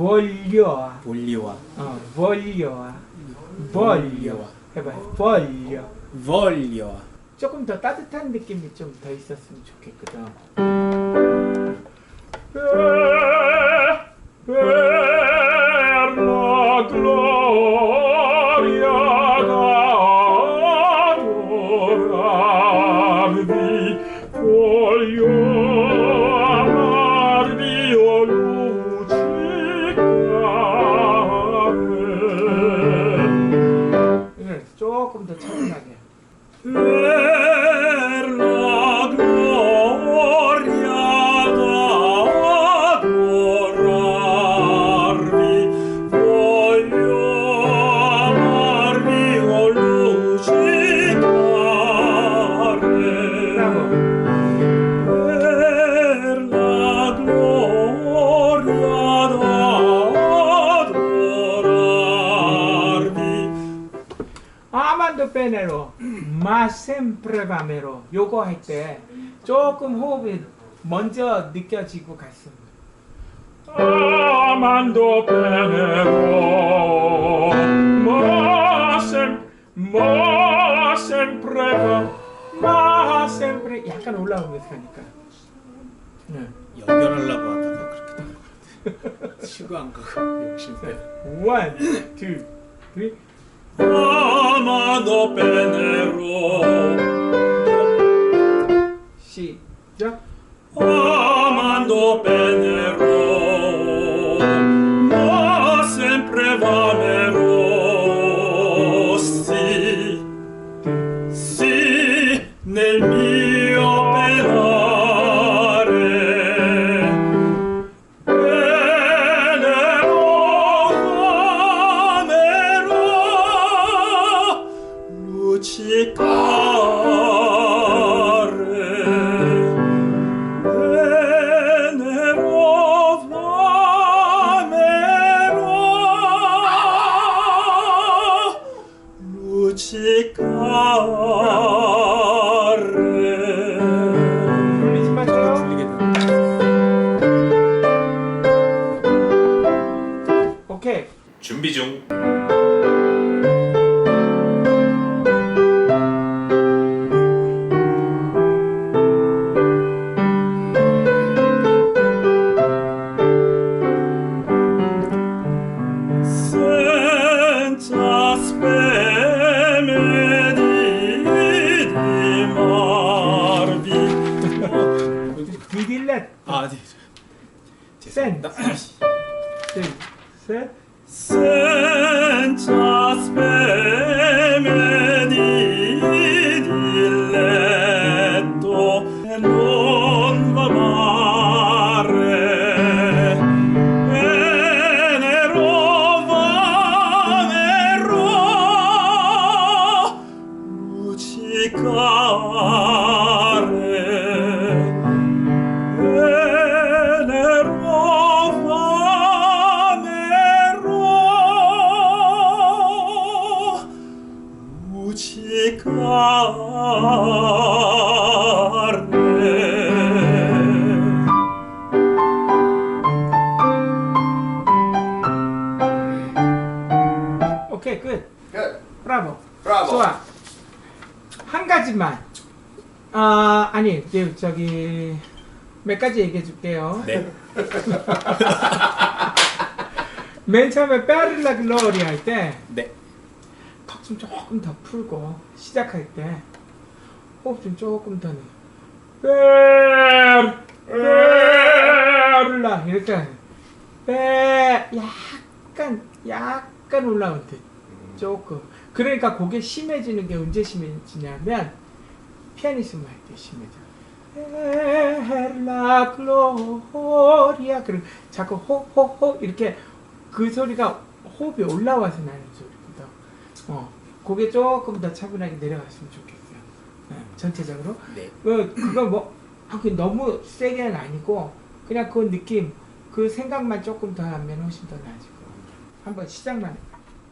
voglio. 볼리와 어, voglio. voglio. 해봐. voglio. 볼리와 조금 더 따뜻한 느낌이 좀 더 있었으면 좋겠거든. 아만도 빼내로 마 sempre 밤에로 요거 할 때 조금 호흡이 먼저 느껴지고 갔습니다. Amando penero, ma, sem, ma sempre va. 마 sempre 약간 올라오면서 하니까. 네. 연결하려고 하다가 그렇게 된것 같아. 시도 안 가고 욕심내. One, two, three. amano penero. Sì già. Amando penero. 준비 중. senza speme di dimarvi. 디 Santa Spes. 아 아니 저기 몇 가지 얘기해 줄게요. 네. 맨 처음에 빼르라 글로리 할 때 네. 턱 좀 조금 더 풀고 시작할 때 호흡 좀 조금 더 내. 빼르라 이렇게 빼 약간 약간 올라온 듯 조금 그러니까 그게 심해지는 게 언제 심해지냐면 피아니스모 할 때 심해져. 에라 글로리아 그리고 자꾸 호호호 이렇게 그 소리가 호흡이 올라와서 나는 소리거든. 어, 그게 조금 더 차분하게 내려갔으면 좋겠어요. 네, 전체적으로. 네. 그 그거 뭐 너무 세게는 아니고 그냥 그 느낌, 그 생각만 조금 더 하면 훨씬 더 나아질 것 같아요. 한번 시작만.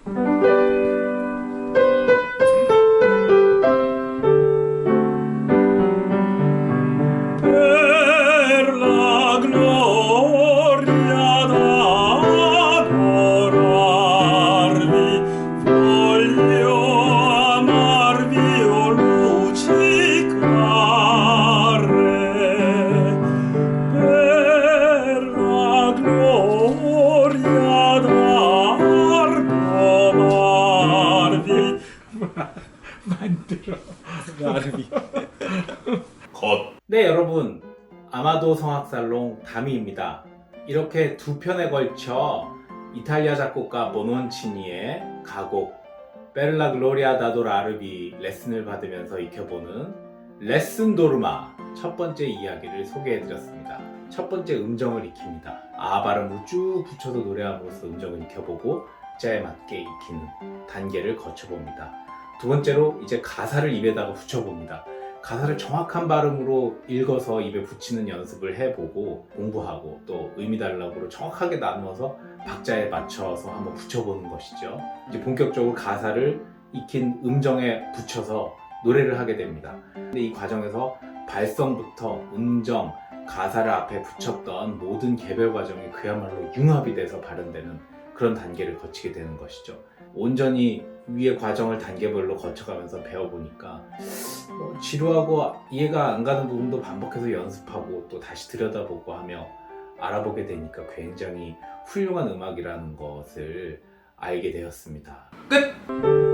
La 만들어. 아름이. 겉. 네, 여러분. 아마도 성악살롱 다미입니다. 이렇게 두 편에 걸쳐 이탈리아 작곡가 보논치니의 가곡 베를라 글로리아 다돌 아르비 레슨을 받으면서 익혀보는 레슨 도르마 첫 번째 이야기를 소개해드렸습니다. 첫 번째 음정을 익힙니다. 아 발음을 쭉 붙여서 노래함으로써 음정을 익혀보고 자에 맞게 익히는 단계를 거쳐봅니다. 두 번째로 이제 가사를 입에다가 붙여봅니다. 가사를 정확한 발음으로 읽어서 입에 붙이는 연습을 해보고 공부하고 또 의미 달라고로 정확하게 나누어서 박자에 맞춰서 한번 붙여보는 것이죠. 이제 본격적으로 가사를 익힌 음정에 붙여서 노래를 하게 됩니다. 근데 이 과정에서 발성부터 음정, 가사를 앞에 붙였던 모든 개별 과정이 그야말로 융합이 돼서 발현되는 그런 단계를 거치게 되는 것이죠. 온전히 위의 과정을 단계별로 거쳐가면서 배워보니까 뭐 지루하고 이해가 안 가는 부분도 반복해서 연습하고 또 다시 들여다보고 하며 알아보게 되니까 굉장히 훌륭한 음악이라는 것을 알게 되었습니다. 끝!